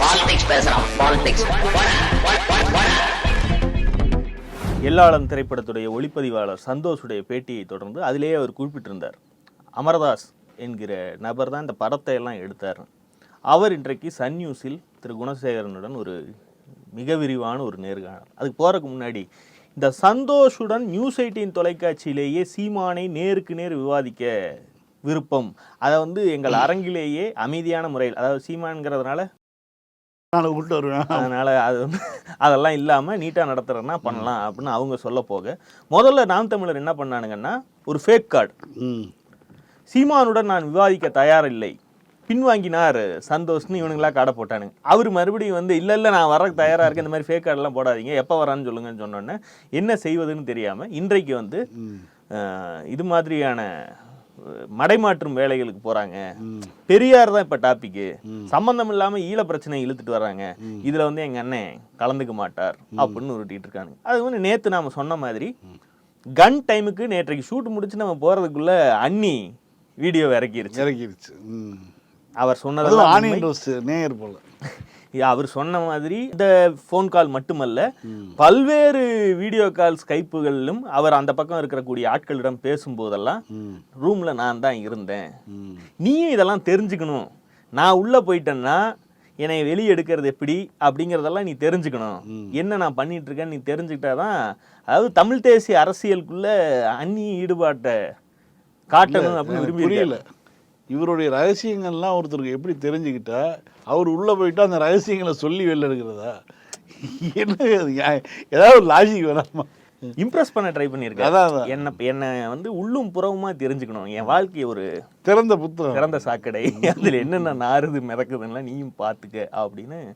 Politics பேசுறான் politics Ellalan திரைப்படத்துடைய ஒளிப்பதிவாளர் சந்தோஷுடைய பேட்டியை தொடர்ந்து அதிலேயே அவர் குறிப்பிட்டிருந்தார். அமர்தாஸ் என்கிற நபர் தான் இந்த படத்தை எல்லாம் எடுத்தார். அவர் இன்றைக்கு சன் நியூஸில் திரு. குணசேகரனுடன் ஒரு மிக விரிவான ஒரு நேர்காணல். அதுக்கு போகிறதுக்கு முன்னாடி இந்த சந்தோஷுடன் நியூஸ் எயிட்டின் தொலைக்காட்சியிலேயே சீமானை நேருக்கு நேர் விவாதிக்க விருப்பம். அதை வந்து எங்கள் அரங்கிலேயே அமைதியான முறையில் அதாவது சீமான்ங்கிறதுனால நான் கூப்பிட்டு வருவேன். அதனால அது வந்து அதெல்லாம் இல்லாமல் நீட்டாக நடத்துறேன்னா பண்ணலாம் அப்படின்னு அவங்க சொல்ல போக. முதல்ல நாம் தமிழர் என்ன பண்ணானுங்கன்னா ஒரு ஃபேக் கார்டு சீமானுடன் நான் விவாதிக்க தயாரில்லை. பின்வாங்கினார் சந்தோஷ்னு இவனுங்களா காடை போட்டானுங்க. அவர் மறுபடியும் வந்து இல்லை இல்லை நான் வர தயாராக இருக்கேன். இந்த மாதிரி ஃபேக் கார்டெல்லாம் போடாதீங்க. எப்போ வரான்னு சொல்லுங்கன்னு சொன்னோன்னே என்ன செய்வதுன்னு தெரியாமல் இன்றைக்கு வந்து இது மாதிரியான மடைமாற்றும் வேலைகளுக்கு போகிறாங்க ம். பெரியார் தான் இப்போ டாபிக்கு ம். சம்பந்தம் இல்லாம ஈழ பிரச்சனை இழுத்துட்டு வர்றாங்க. இதுல வந்து எங்க அண்ணன் கலந்துக்க மாட்டார் அப்படின்னு உருட்டிட்டு இருக்கானுங்க அது வந்து நேத்து நாம சொன்ன மாதிரி கன் டைமுக்கு நேற்றைக்கு ஷூட் முடிச்சு நம்ம போறதுக்குள்ள அண்ணி வீடியோ இறக்கிருச்சு. இறக்கிருச்சு அவர் சொன்னதெல்லாம். ஆனியன் ரோஸ் நேயர் போல. அவர் சொன்ன மாதிரி இந்த ஃபோன் கால் மட்டுமல்ல. பல்வேறு வீடியோ கால் ஸ்கைப்புகளிலும் அவர் அந்த பக்கம் இருக்கக்கூடிய ஆட்களிடம் பேசும்போதெல்லாம் ரூம்ல நான் தான் இருந்தேன். நீயும் இதெல்லாம் தெரிஞ்சுக்கணும். நான் உள்ள போயிட்டேன்னா என்னை வெளியே எடுக்கிறது எப்படி? அப்படிங்கிறதெல்லாம் நீ தெரிஞ்சுக்கணும். என்ன நான் பண்ணிட்டு இருக்கேன்னு நீ தெரிஞ்சுக்கிட்டாதான் அதாவது தமிழ் தேசிய அரசியலுக்குள்ள அந்நி ஈடுபாட்டை காட்டணும் அப்படின்னு விரும்பி இவருடைய ரகசியங்கள்லாம் ஒருத்தருக்கு எப்படி தெரிஞ்சுக்கிட்டா அவர் உள்ள போயிட்டு அந்த ரகசியங்களை சொல்லி வெளில எடுக்கிறதா? என்ன ஏதாவது ஒரு லாஜிக் வேணாமா? இம்ப்ரெஸ் பண்ண ட்ரை பண்ணியிருக்காரு. அதான், அதான். என்ன என்னை வந்து உள்ளும் புறவுமா தெரிஞ்சுக்கணும். என் வாழ்க்கை ஒரு திறந்த புத்தகம். திறந்த சாக்கடை. அதில் என்னென்ன நாறுது மிதக்குதுன்னா நீயும் பார்த்துக்க அப்படின்னு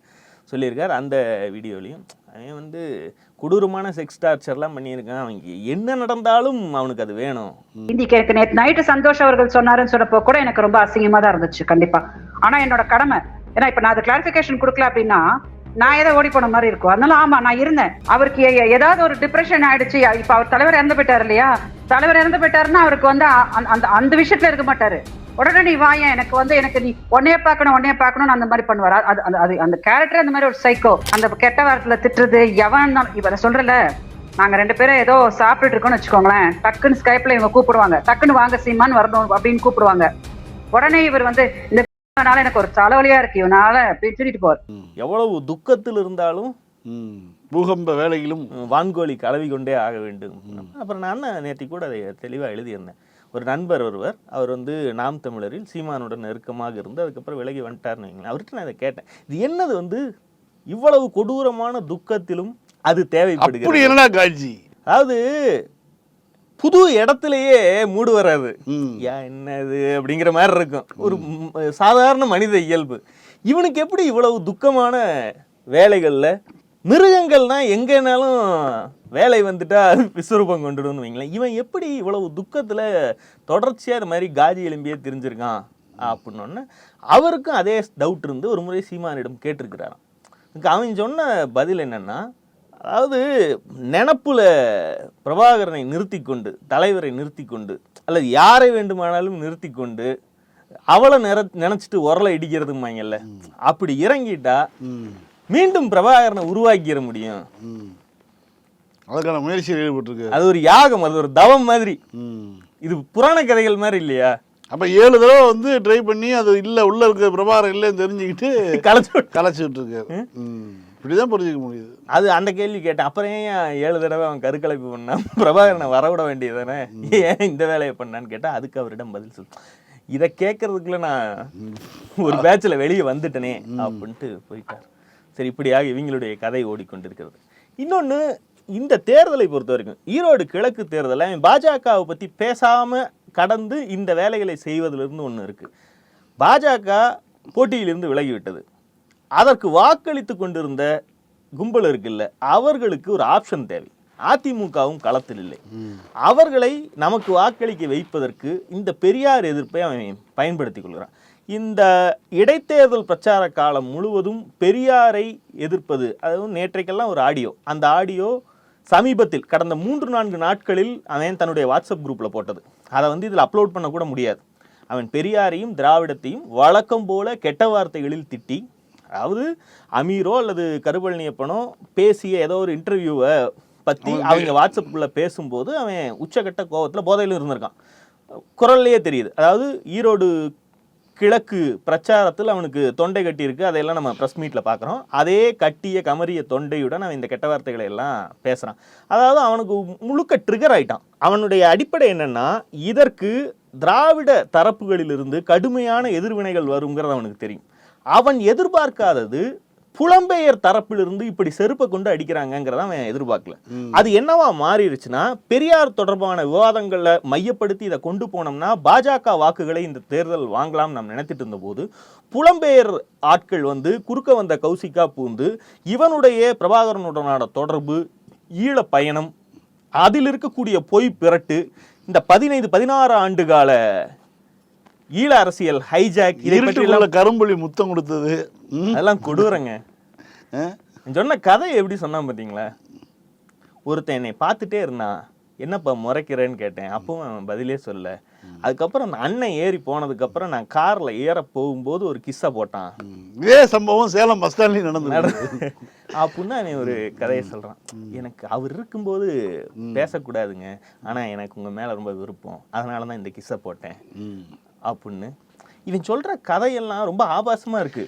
சொல்லியிருக்கார் அந்த வீடியோலையும். அவன் வந்து கொடூரமான செக்ஸ் டார்ச்சர்லாம் பண்ணியிருக்கான். அவனுக்கு என்ன நடந்தாலும் அவனுக்கு அது வேணும். இன்னைக்கு எனக்கு நேற்று நைட்டு சந்தோஷ் அவர்கள் சொன்னாருன்னு சொன்னப்போ கூட எனக்கு ரொம்ப அசிங்கமா தான் இருந்துச்சு கண்டிப்பா. ஆனா என்னோட கடமை ஏன்னா இப்ப நான் அது கிளாரிஃபிகேஷன் கொடுக்கல அப்படின்னா நான் ஏதோ ஓடி போன மாதிரி இருக்கும். அதனால ஆமா நான் இருந்தேன். அவருக்கு ஏதாவது ஒரு டிப்ரெஷன் ஆயிடுச்சு. இப்ப அவர் தலைவர் இறந்து போயிட்டாரு இல்லையா? தலைவர் இறந்து போயிட்டாருன்னா அவருக்கு வந்து அந்த- அந்த அந்த விஷயத்துல இருக்க மாட்டாரு. உடனே நீ வாயேன் எனக்கு வந்து எனக்கு நீ உன்னைய பார்க்கணும் உன்னைய பார்க்கணும்னு அந்த மாதிரி பண்ணுவார். அது அது- அது அந்த கேரக்டர் அந்த மாதிரி ஒரு சைக்கோ அந்த கெட்ட வாரத்துல திட்டுறது எவன் நான் சொல்றல நாங்க ரெண்டு பேரும் ஏதோ சாப்பிட்டுட்டு இருக்கோம்னு வச்சுக்கோங்களேன். டக்குன்னு ஸ்கைப்ல இவங்க கூப்பிடுவாங்க. டக்குன்னு வாங்க சீமான்னு வரணும் அப்படின்னு கூப்பிடுவாங்க. உடனே இவர் வந்து இந்த நாள எனக்கு ஒரு தலைவலியா இருக்கு இவனால அப்படின்னு சொல்லிட்டு போவார். எவ்வளவு துக்கத்தில் இருந்தாலும் ம் பூகம்ப வேலைகளும் உம், வான்கோழி கலவி கொண்டே ஆக வேண்டும். அப்புறம் நான் நேற்று கூட அதை தெளிவாக எழுதியிருந்தேன். ஒரு நண்பர் ஒருவர் அவர் வந்து நாம் தமிழரில் சீமானுடன் நெருக்கமாக இருந்து அதுக்கப்புறம் விலகி வந்துட்டார்னு வைங்களேன். அவர்கிட்ட நான் இதை கேட்டேன். இது என்னது வந்து இவ்வளவு கொடூரமான துக்கத்திலும் அது தேவைப்படுகிறது? என்னடா காட்சி அதாவது புது இடத்துலயே மூடு வராது. என்னது? அப்படிங்கிற மாதிரி இருக்கும். ஒரு சாதாரண மனித இயல்பு. இவனுக்கு எப்படி இவ்வளவு துக்கமான வேலைகள்ல மிருகங்கள்னா எங்கேனாலும் வேலை வந்துட்டா விஸ்வரூபம் கொண்டுடும்னு வைங்களேன். இவன் எப்படி இவ்வளவு துக்கத்துல தொடர்ச்சியா இது மாதிரி காஜி எலும்பியே தெரிஞ்சிருக்கான் அப்படின்னோடனே அவருக்கும் அதே டவுட் இருந்து ஒரு முறை சீமானிடம் கேட்டிருக்கிறாராம். அவன் சொன்ன பதில் என்னன்னா அதாவது நினப்புல பிரபாகரனை நிறுத்தி கொண்டு தலைவரை நிறுத்தி கொண்டு அல்லது யாரை வேண்டுமானாலும் நிறுத்தி கொண்டு அவளை நிற நினச்சிட்டு உரலை இடிக்கிறதுமாங்கல்ல அப்படி இறங்கிட்டா மீண்டும் பிரபாகரனை உருவாக்கிட முடியும். அதுக்கான முயற்சியில் ஈடுபட்டிருக்காரு அது ஒரு யாகம் அது ஒரு தவம் மாதிரி. இது புராண கதைகள் மாதிரி இல்லையா? அப்ப ஏழு தடவை வந்து ட்ரை பண்ணி அது இல்ல உள்ள இருக்க பிரபாரம் இல்லைன்னு தெரிஞ்சுக்கிட்டு கலைச்சு கலைச்சிட்டு இருக்காரு இப்படிதான் புரிஞ்சுக்க முடியுது. அது அந்த கேள்வி கேட்டேன். அப்புறம் ஏன் ஏழு தடவை அவன் கருக்கலைப்பு பண்ணான் பிரபாகரனை வரவிட வேண்டியதானே ஏன் இந்த வேலையை பண்ணான்னு கேட்டா அதுக்கு அவரிடம் பதில் சொல். இதை கேட்கறதுக்குள்ள நான் ஒரு பேட்சில் வெளியே வந்துட்டனே அப்படின்ட்டு போயிட்டார். சரி இப்படியாக இவங்களுடைய கதை ஓடிக்கொண்டிருக்கிறது. இன்னொன்று இந்த தேர்தலை பொறுத்த வரைக்கும் ஈரோடு கிழக்கு தேர்தலை அவன் பாஜகவை பற்றி பேசாம கடந்து இந்த வேலைகளை செய்வதிலிருந்து ஒன்று இருக்கு. பாஜக போட்டியிலிருந்து விலகிவிட்டது. அதற்கு வாக்களித்து கொண்டிருந்த கும்பல் இருக்குல்ல அவர்களுக்கு ஒரு ஆப்ஷன் தேவை. அதிமுகவும் களத்தில் இல்லை. அவர்களை நமக்கு வாக்களிக்க வைப்பதற்கு இந்த பெரியார் எதிர்ப்பை அவன் பயன்படுத்திக் கொள்கிறான். இந்த இடைத்தேர்தல் பிரச்சார காலம் முழுவதும் பெரியாரை எதிர்ப்பது அதாவது நேற்றைக்கெல்லாம் ஒரு ஆடியோ. அந்த ஆடியோ சமீபத்தில் கடந்த மூன்று நான்கு நாட்களில் அவன் தன்னுடைய வாட்ஸ்அப் குரூப்பில் போட்டது. அதை வந்து இதில் அப்லோட் பண்ண கூட முடியாது. அவன் பெரியாரையும் திராவிடத்தையும் வழக்கம் போல கெட்ட வார்த்தைகளில் திட்டி அதாவது அமீரோ அல்லது கருபழனியப்பனோ பேசிய ஏதோ ஒரு இன்டர்வியூவை பத்தி அவங்க வாட்ஸ்அப்புக்குள்ள பேசும்போது அவன் உச்சக்கட்ட கோவத்துல போதையில இருந்திருக்கான். குரல்லையே தெரியுது. அதாவது ஈரோடு கிழக்கு பிரச்சாரத்தில் அவனுக்கு தொண்டை கட்டியிருக்கு. அதையெல்லாம் நம்ம ப்ரெஸ் மீட்டில் பார்க்குறோம். அதே கட்டிய கமரிய தொண்டையுடன் அவன் இந்த கெட்ட வார்த்தைகளை எல்லாம் பேசுகிறான் அதாவது அவனுக்கு முழுக்க ட்ரிகர் ஆயிட்டான். அவனுடைய அடிப்படை என்னென்னா இதற்கு திராவிட தரப்புகளிலிருந்து கடுமையான எதிர்வினைகள் வருங்கிறது அவனுக்கு தெரியும். அவன் எதிர்பார்க்காதது புலம்பெயர் தரப்பிலிருந்து இப்படி செருப்பை கொண்டு அடிக்கிறாங்கங்கிறத அவன் எதிர்பார்க்கல. அது என்னவா மாறிடுச்சுன்னா பெரியார் தொடர்பான விவாதங்களை மையப்படுத்தி இதை கொண்டு போனோம்னா பாஜக வாக்குகளை இந்த தேர்தல் வாங்கலாம் நாம் நினைத்திட்டு இருந்தபோது புலம்பெயர் ஆட்கள் வந்து குறுக்க வந்த கௌசிகா பூந்து இவனுடைய பிரபாகரனுடனான தொடர்பு ஈழ பயணம் அதில் இருக்கக்கூடிய பொய் பிரட்டு இந்த பதினைந்து பதினாறு ஆண்டு கால ஈழ அரசியல் ஹைஜாக் இருட்டுக்குள்ள கரும்புலி முத்தம் கொடுத்தது. அதெல்லாம் கொடூரங்க? சொன்ன கதை எப்படி சொன்னான் பார்த்தீங்களா? ஒருத்தன் என்னை பார்த்துட்டே இருந்தான். என்னப்பா முறைக்கிறேன்னு கேட்டேன். அப்பவும் அவன் பதிலே சொல்ல அதுக்கப்புறம் அந்த அண்ணன் ஏறி போனதுக்கப்புறம் நான் கார்ல ஏற போகும்போது ஒரு கிஸ்ஸை போட்டான். இதே சம்பவம் சேலம் பஸ் ஸ்டாண்ட்லயும் நடந்தது. அப்படின்னு அவன் ஒரு கதையை சொல்றான். எனக்கு அவர் இருக்கும்போது பேசக்கூடாதுங்க. ஆனா எனக்கு உங்க மேல ரொம்ப விருப்பம். அதனால தான் இந்த கிஸ்ஸை போட்டேன். அப்படின்னு. இவன் சொல்ற கதையெல்லாம் ரொம்ப ஆபாசமா இருக்கு.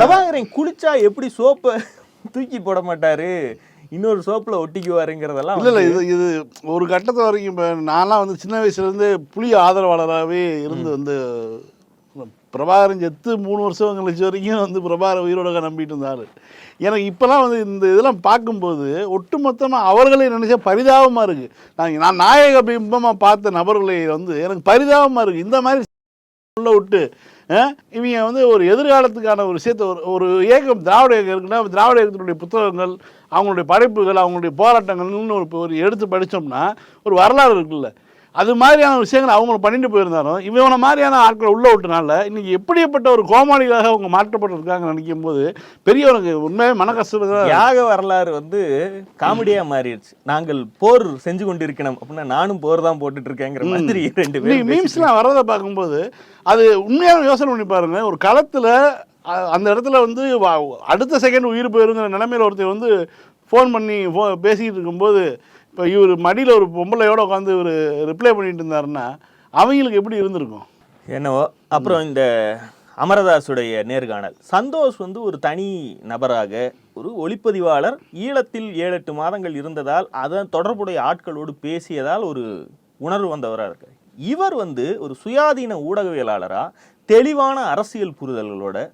பிரபாகரன் குளிச்சா எப்படி சோப்பை தூக்கி போட மாட்டாரு? இன்னொரு சோப்புல ஒட்டிக்குவாருங்கிறதெல்லாம் இல்ல இல்ல இது இது ஒரு கட்டத்தை வரைக்கும் இப்போ நான்லாம் வந்து சின்ன வயசுல இருந்து புலி ஆதரவாளராகவே இருந்து வந்து பிரபாகரன் செத்து மூணு வருஷம் கழிச்சு வரைக்கும் வந்து பிரபாகரன் உயிரோட நம்பிட்டு இருந்தாரு. எனக்கு இப்போலாம் வந்து இந்த இதெல்லாம் பார்க்கும்போது ஒட்டுமொத்தமாக அவர்களை நினைச்சா பரிதாபமாக இருக்குது நான் நான் நாயக பிம்பமாக பார்த்த நபர்களை வந்து எனக்கு பரிதாபமாக இருக்குது இந்த மாதிரி உள்ள விட்டு இவங்க வந்து ஒரு எதிர்காலத்துக்கான ஒரு விஷயத்தை ஒரு ஒரு இயக்கம் திராவிட இயக்கம் இருக்குன்னா திராவிட இயக்கத்தினுடைய புத்தகங்கள் அவங்களுடைய படைப்புகள் அவங்களுடைய போராட்டங்கள்னு ஒரு ஒரு எடுத்து படித்தோம்னா ஒரு வரலாறு இருக்குல்ல. அது மாதிரியான விஷயங்கள் அவங்க பண்ணிட்டு போயிருந்தாலும் இவனை மாதிரியான ஆட்களை உள்ள விட்டனால இன்னைக்கு எப்படிப்பட்ட ஒரு கோமாளிகளாக அவங்க மாற்றப்பட்டிருக்காங்க நினைக்கும் போது பெரியவனுக்கு உண்மையாவே மன கஷ்டம் தியாக வரலாறு வந்து காமெடியா மாறிடுச்சு. நாங்கள் போர் செஞ்சு கொண்டிருக்கணும் அப்படின்னா நானும் போர் தான் போட்டுட்டு இருக்கேங்கிற மாதிரி ரெண்டு பேரும் மீம்ஸ்லாம் வர்றதை பார்க்கும்போது அது உண்மையான யோசனை பண்ணி பாருங்க. ஒரு களத்தில் அந்த இடத்துல வந்து அடுத்த செகண்ட் உயிர் போயிருங்கிற நிலைமையில ஒருத்தர் வந்து ஃபோன் பண்ணி ஃபோ பேசிக்கிட்டு இருக்கும்போது இப்போ இவர் மடியில் ஒரு பொம்பளையோட உட்காந்து இவர் ரிப்ளை பண்ணிட்டு இருந்தாருன்னா அவங்களுக்கு எப்படி இருந்திருக்கும்? என்னவோ? அப்புறம் இந்த அமரதாசுடைய நேர்காணல். சந்தோஷ் வந்து ஒரு தனி நபராக ஒரு ஒளிப்பதிவாளர் ஈழத்தில் ஏழு எட்டு மாதங்கள் இருந்ததால் அதன் தொடர்புடைய ஆட்களோடு பேசியதால் ஒரு உணர்வு வந்தவராக இருக்கார். இவர் வந்து ஒரு சுயாதீன ஊடகவியலாளராக தெளிவான அரசியல் புரிதல்களோட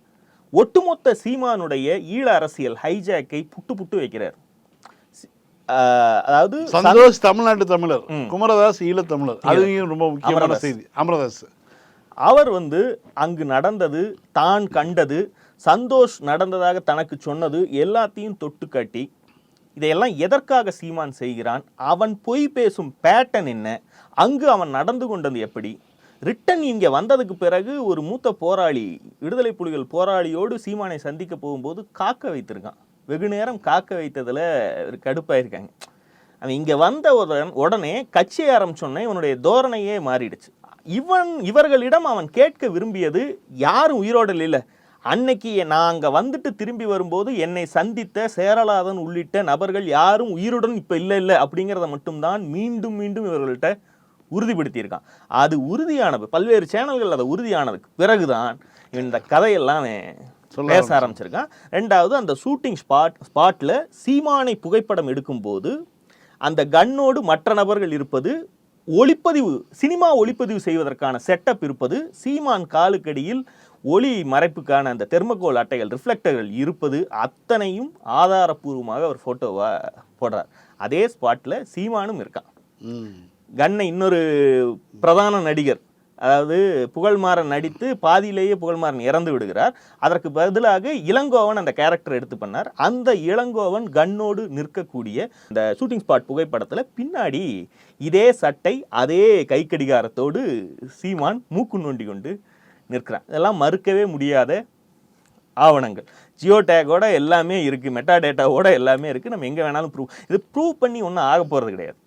ஒட்டுமொத்த சீமானுடைய ஈழ அரசியல் ஹைஜாக்கை புட்டு புட்டு வைக்கிறார். அதாவது சந்தோஷ் தமிழ்நாட்டு தமிழர். குமரதாஸ் ஈழத்தமிழர். அதுவும் ரொம்ப முக்கியமான. செய்தி. அமரதாஸ். அவர் வந்து அங்கு நடந்தது தான் கண்டது சந்தோஷ் நடந்ததாக தனக்கு சொன்னது எல்லாத்தையும் தொட்டு காட்டி இதையெல்லாம் எதற்காக சீமான் செய்கிறான் அவன் பொய் பேசும் பேட்டர்ன் என்ன அங்கு அவன் நடந்து கொண்டது எப்படி ரிட்டன் இங்கே வந்ததுக்கு பிறகு ஒரு மூத்த போராளி விடுதலை புலிகள் போராளியோடு சீமானை சந்திக்க போகும்போது காக்க வைத்திருக்கான். வெகு நேரம் காக்க வைத்ததில் கடுப்பாயிருக்காங்க. அவன் இங்கே வந்த உடன் உடனே கட்சி ஆரம்பிச்சோடனே இவனுடைய தோரணையே மாறிடுச்சு. இவன் இவர்களிடம் அவன் கேட்க விரும்பியது யாரும் உயிரோடு இல்லை. அன்னைக்கு நான் அங்கே வந்துட்டு திரும்பி வரும்போது என்னை சந்தித்த சேரலாதன் உள்ளிட்ட நபர்கள் யாரும் உயிருடன் இப்போ இல்லை இல்லை அப்படிங்கிறத மட்டும்தான் மீண்டும் மீண்டும் இவர்கள்ட்ட உறுதிப்படுத்தியிருக்கான். அது உறுதியானது. பல்வேறு சேனல்கள் அதை உறுதியானதுக்கு பிறகுதான் இந்த கதையெல்லாம் பேச ஆரம்பிச்சிருக்கான். ரெண்டாவது அந்த ஷூட்டிங் ஸ்பாட் ஸ்பாட்ல சீமானை புகைப்படம் எடுக்கும்போது அந்த கன்னோடு மற்ற நபர்கள் இருப்பது ஒளிப்பதிவு சினிமா ஒளிப்பதிவு செய்வதற்கான செட்டப் இருப்பது சீமான் காலுக்கடியில் ஒளி மறைப்புக்கான அந்த தெர்மகோல் அட்டைகள் ரிஃப்ளெக்டர்கள் இருப்பது அத்தனையும் ஆதாரப்பூர்வமாக அவர் போட்டோவா போடுறார். அதே ஸ்பாட்ல சீமானும் இருக்கான். கண்ணை இன்னொரு பிரதான நடிகர் அதாவது புகழ்மாறன் நடித்து பாதியிலேயே புகழ்மாறன் இறந்து விடுகிறார். அதற்கு பதிலாக இளங்கோவன் அந்த கேரக்டர் எடுத்து பண்ணார். அந்த இளங்கோவன் கண்ணோடு நிற்கக்கூடிய இந்த ஷூட்டிங் ஸ்பாட் புகைப்படத்துல பின்னாடி இதே சட்டை அதே கைக்கடிகாரத்தோடு சீமான் மூக்கு நோண்டி கொண்டு நிற்கிறான். இதெல்லாம் மறுக்கவே முடியாத ஆவணங்கள். ஜியோ டேக்கோட எல்லாமே இருக்கு மெட்டா டேட்டாவோட எல்லாமே இருக்கு. நம்ம எங்க வேணாலும் ப்ரூவ் இது ப்ரூவ் பண்ணி ஒன்றும் ஆக போறது கிடையாது.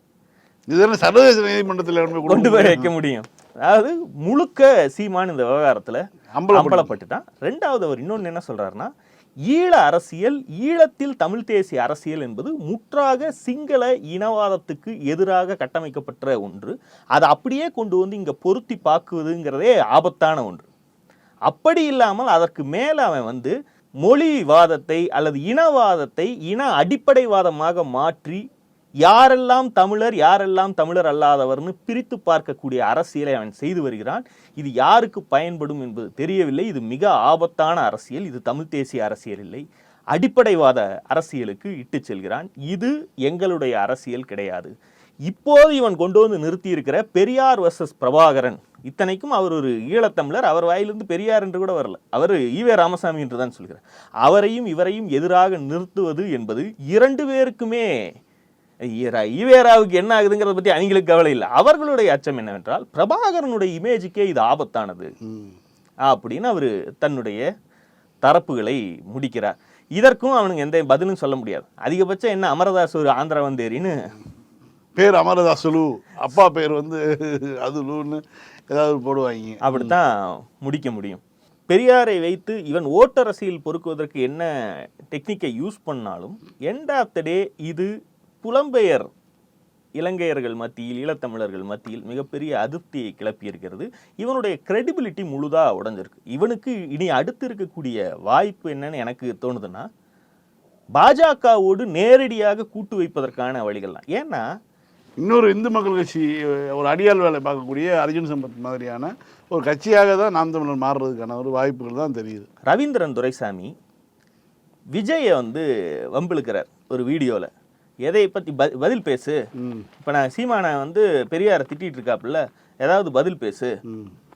இதெல்லாம் சர்வதேச நீதிமன்றத்தில் கொண்டு போய் வைக்க முடியும். அதாவது முழுக்க சீமான் இந்த விவகாரத்துல அம்பலப்பட்டு. அம்பலப்பட்டுட்டான். ரெண்டாவது அவர் இன்னொன்னு என்ன சொல்றாருன்னா ஈழ அரசியல் ஈழத்தில் தமிழ் தேசிய அரசியல் என்பது முற்றாக சிங்கள இனவாதத்துக்கு எதிராக கட்டமைக்கப்பட்ட ஒன்று. அதை அப்படியே கொண்டு வந்து இங்க பொருத்தி பார்க்குவதுங்கிறதே ஆபத்தான ஒன்று. அப்படி இல்லாமல் அதற்கு மேல அவன் வந்து மொழிவாதத்தை அல்லது இனவாதத்தை இன அடிப்படைவாதமாக மாற்றி யாரெல்லாம் தமிழர் யாரெல்லாம் தமிழர் அல்லாதவர்னு பிரித்து பார்க்கக்கூடிய அரசியலை அவன் செய்து வருகிறான். இது யாருக்கு பயன்படும் என்பது தெரியவில்லை. இது மிக ஆபத்தான அரசியல். இது தமிழ் தேசிய அரசியல் இல்லை. அடிப்படைவாத அரசியலுக்கு இட்டு செல்கிறான். இது எங்களுடைய அரசியல் கிடையாது. இப்போது இவன் கொண்டு வந்து நிறுத்தி இருக்கிற பெரியார் வர்சஸ் பிரபாகரன். இத்தனைக்கும் அவர் ஒரு ஈழத்தமிழர் அவர் வாயிலிருந்து பெரியார் என்று கூட வரல. அவர் ஈவே ராமசாமி என்று தான் சொல்கிறார். அவரையும் இவரையும் எதிராக நிறுத்துவது என்பது இரண்டு பேருக்குமே ஈவேராவுக்கு என்ன ஆகுதுங்கிறத பத்தி அவங்களுக்கு கவலை இல்லை. அவர்களுடைய அச்சம் என்னவென்றால் பிரபாகரனுடைய இமேஜுக்கே இது ஆபத்தானது. அப்படின்னு அவர் தன்னுடைய தரப்புகளை முடிக்கிறார். இதற்கும் அவனுக்கு எந்த பதிலும் சொல்ல முடியாது. அதிகபட்சம் என்ன அமரதாஸ் ஒரு ஆந்திரா வந்தேரின்னு பேர் அமரதாசுலு. அப்பா பேர் வந்து அதுலுன்னு ஏதாவது போடுவாங்க. அப்படித்தான் முடிக்க முடியும். பெரியாரை வைத்து இவன் ஓட்டரசியல் பொறுக்குவதற்கு என்ன டெக்னிக்கை யூஸ் பண்ணாலும் எண்ட் ஆஃப் த டே இது புலம்பெயர் இலங்கையர்கள் மத்தியில் ஈழத்தமிழர்கள் மத்தியில் மிகப்பெரிய அதிருப்தியை கிளப்பியிருக்கிறது. இவனுடைய கிரெடிபிலிட்டி முழுதா உடைஞ்சிருக்கு. இவனுக்கு இனி அடுத்து இருக்கக்கூடிய வாய்ப்பு என்னன்னு எனக்கு தோணுதுன்னா பாஜகவோடு நேரடியாக கூட்டு வைப்பதற்கான வழிகள் தான் ஏன்னா இன்னொரு இந்து மக்கள் கட்சி ஒரு அடியாள் வேலை பார்க்கக்கூடிய அர்ஜுன் சம்பத் மாதிரியான ஒரு கட்சியாக தான் நாம் தமிழர் மாறுறதுக்கான ஒரு வாய்ப்புகள் தான் தெரியுது. ரவீந்திரன் துரைசாமி விஜயை வந்து வம்பிழுக்கிறார் ஒரு வீடியோவில் எதை பற்றி பதில் பேசு. இப்போ நான் சீமானை வந்து பெரியாரை திட்டிட்டு இருக்காப்புல ஏதாவது பதில் பேசு.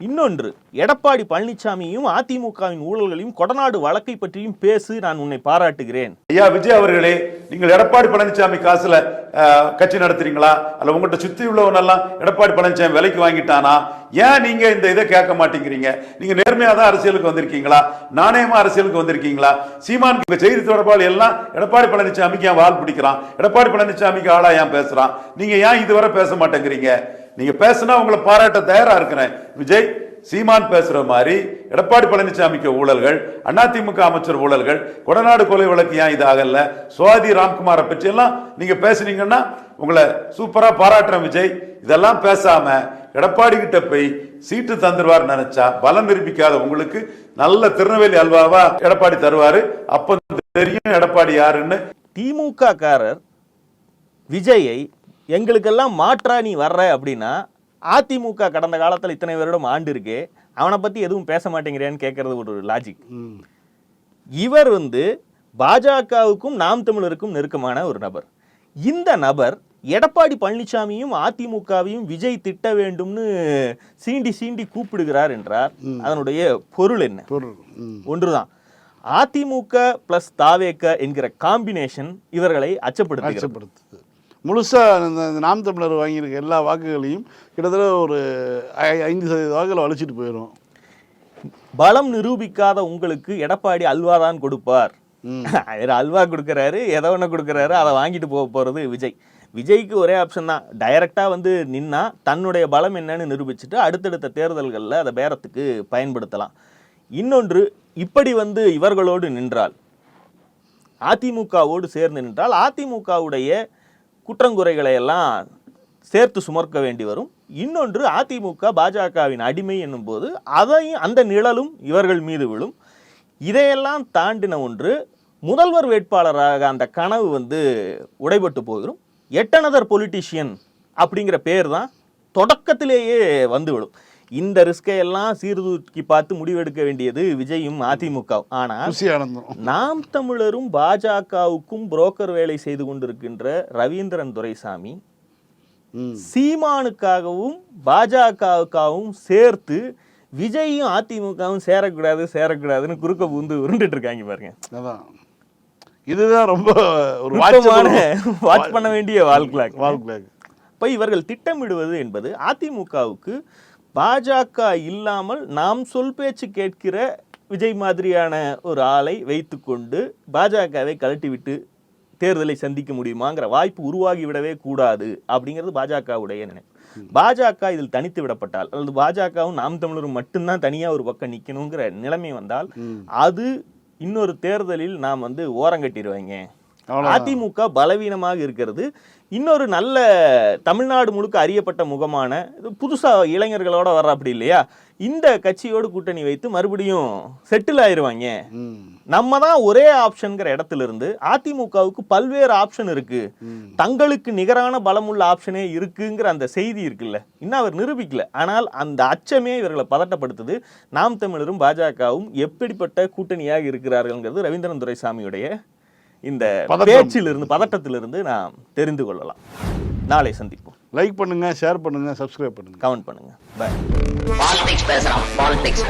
இன்னொன்று எடப்பாடி பழனிசாமியும் அதிமுகவின் ஊழல்களையும் கொடநாடு வழக்கை பற்றியும் பேசு நான் உன்னை பாராட்டுகிறேன். ஐயா விஜய் அவர்களே நீங்கள் எடப்பாடி பழனிசாமி காசுல கட்சி நடத்துறீங்களா? அல்ல உங்கள்கிட்ட சுத்தி உள்ளவனெல்லாம் எடப்பாடி பழனிசாமி விலைக்கு வாங்கிட்டானா? ஏன் நீங்க இந்த இதை கேட்க மாட்டேங்கிறீங்க? நீங்க நேர்மையா தான் அரசியலுக்கு வந்திருக்கீங்களா? நாணயமா அரசியலுக்கு வந்திருக்கீங்களா? சீமான் இந்த செய்தி தொடர்பாளர் எல்லாம் எடப்பாடி பழனிசாமிக்கு ஏன் வால் பிடிக்கிறான்? எடப்பாடி பழனிசாமிக்கு ஆளா ஏன் பேசுறான்? நீங்க ஏன் இதுவரை பேச மாட்டேங்கிறீங்க? நீங்க பேசுனா உங்களை பாராட்ட தயாரா இருக்கிறேன். விஜய் சீமான் பேசுற மாதிரி எடப்பாடி பழனிசாமிக்கு ஊழல்கள் அதிமுக அமைச்சர் ஊழல்கள் கொடநாடு கொலை வழக்கு ஏன் இது ஆகல சுவாதி ராம்குமாரை பற்றி எல்லாம் நீங்க பேசுனீங்கன்னா உங்களை சூப்பரா பாராட்டுறேன் விஜய். இதெல்லாம் பேசாம எடப்பாடி கிட்ட போய் சீட்டு தந்துருவார் நினைச்சா பலம் நிரூபிக்காத உங்களுக்கு நல்ல திருநெல்வேலி அல்வாவா எடப்பாடி தருவாரு. அப்ப தெரியும் எடப்பாடி யாருன்னு. திமுக காரர் விஜயை எங்களுக்கெல்லாம் மாற்றா நீ வர்ற அப்படின்னா அதிமுக கடந்த காலத்தில் இத்தனை வருடம் ஆண்டு இருக்கே. அவனை பத்தி எதுவும் பேச மாட்டேங்கிறேன்னு கேட்கறது ஒரு லாஜிக் இவர் வந்து பாஜகவுக்கும் நாம் தமிழருக்கும் நெருக்கமான ஒரு நபர். இந்த நபர் எடப்பாடி பழனிசாமியும் அதிமுகவையும் விஜய் திட்ட வேண்டும்னு சீண்டி சீண்டி கூப்பிடுகிறார் என்றார். அதனுடைய பொருள் என்ன? ஒன்றுதான். அதிமுக பிளஸ் தாவேக்க என்கிற காம்பினேஷன் இவர்களை அச்சப்படுத்துகிறது. அச்சப்படுத்துது முழுசா இந்த நாம் தமிழர் வாங்கியிருக்க எல்லா வாக்குகளையும் கிட்டத்தட்ட ஒரு ஐ- ஐந்து சதவீத வாக்குகளை அழிச்சிட்டு போயிடும். பலம் நிரூபிக்காத உங்களுக்கு எடப்பாடி அல்வா தான் கொடுப்பார். அல்வா கொடுக்கறாரு எதை ஒன்று கொடுக்கறாரு அதை வாங்கிட்டு போக போறது விஜய். விஜய்க்கு ஒரே ஆப்ஷன் தான். டைரக்டா வந்து நின்னா தன்னுடைய பலம் என்னன்னு நிரூபிச்சுட்டு அடுத்தடுத்த தேர்தல்களில் அதை பேரத்துக்கு பயன்படுத்தலாம். இன்னொன்று இப்படி வந்து இவர்களோடு நின்றால் அதிமுகவோடு சேர்ந்து நின்றால் அதிமுகவுடைய குற்றங்குறைகளை எல்லாம் சேர்த்து சுமர்க்க வேண்டி வரும். இன்னொன்று அதிமுக பாஜகவின் அடிமை என்னும்போது அதையும் அந்த நிழலும் இவர்கள் மீது விழும். இதையெல்லாம் தாண்டின ஒன்று முதல்வர் வேட்பாளராக அந்த கனவு வந்து உடைபட்டு போகிறோம் எட்டனதர் பொலிட்டிஷியன் அப்படிங்கிற பேர் தான் தொடக்கத்திலேயே வந்துவிடும் இந்த ரிஸ்கை எல்லாம் சீர்தூக்கி பார்த்து முடிவெடுக்க வேண்டியது விஜயும் அதிமுகவும் ஆனால் நாம் தமிழரும் பாஜகவுக்கும் புரோக்கர் வேலை செய்து கொண்டிருக்கின்ற ரவீந்திரன் துரைசாமி சீமானுக்காகவும் பாஜகவுக்காகவும் சேர்த்து விஜயும் அதிமுகவும் சேரக்கூடாது சேரக்கூடாதுன்னு குறுக்க பூந்து உருண்டுட்டு இருக்காங்க பாருங்க. இதுதான் ரொம்ப ஒரு வாட்ச் பண்ண வேண்டிய வாழ்க்கை வாழ்க்கை இப்போ இவர்கள் திட்டமிடுவது என்பது அதிமுகவுக்கு பாஜக இல்லாமல் நாம் சொல் பேச்சு கேட்கிற விஜய் மாதிரியான ஒரு ஆளை வைத்துக்கொண்டு பாஜகவை கழட்டிவிட்டு தேர்தலை சந்திக்க முடியுமாங்கிற வாய்ப்பு உருவாகி விடவே கூடாது அப்படிங்கிறது பாஜகவுடைய நினைப்பு. பாஜக இதில் தனித்து விடப்பட்டால் அல்லது பாஜகவும் நாம் தமிழரும் மட்டும்தான் தனியாக ஒரு பக்கம் நிற்கணுங்கிற நிலைமை வந்தால் அது இன்னொரு தேர்தலில் நாம் வந்து ஓரங்கட்டிடுவாங்க. அதிமுக பலவீனமாக இருக்கிறது. இன்னொரு நல்ல தமிழ்நாடு முழுக்க அறியப்பட்ட முகமான இது புதுசா இளைஞர்களோட வர்ற அப்படி இல்லையா? இந்த கட்சியோடு கூட்டணி வைத்து மறுபடியும் செட்டில் ஆயிருவாங்க. நம்ம தான் ஒரே ஆப்ஷன்ங்கிற இடத்துல இருந்து அதிமுகவுக்கு பல்வேறு ஆப்ஷன் இருக்கு. தங்களுக்கு நிகரான பலமுள்ள ஆப்ஷனே இருக்குங்கிற அந்த செய்தி இருக்குல்ல. இன்னும் அவர் நிரூபிக்கல. ஆனால் அந்த அச்சமே இவர்களை பதட்டப்படுத்துது. நாம் தமிழரும் பாஜகவும் எப்படிப்பட்ட கூட்டணியாக இருக்கிறார்கள்ங்கிறது ரவீந்திரன் துரைசாமியுடைய இந்த. பேச்சிலிருந்து பதட்டத்திலிருந்து நாம் தெரிந்து கொள்ளலாம். நாளை சந்திப்போம். லைக் பண்ணுங்க ஷேர் பண்ணுங்க சப்ஸ்கிரைப் பண்ணுங்க. கமெண்ட் பண்ணுங்க. பாய் பாலிடிக்ஸ் பேசுறான் பாலிடிக்ஸ்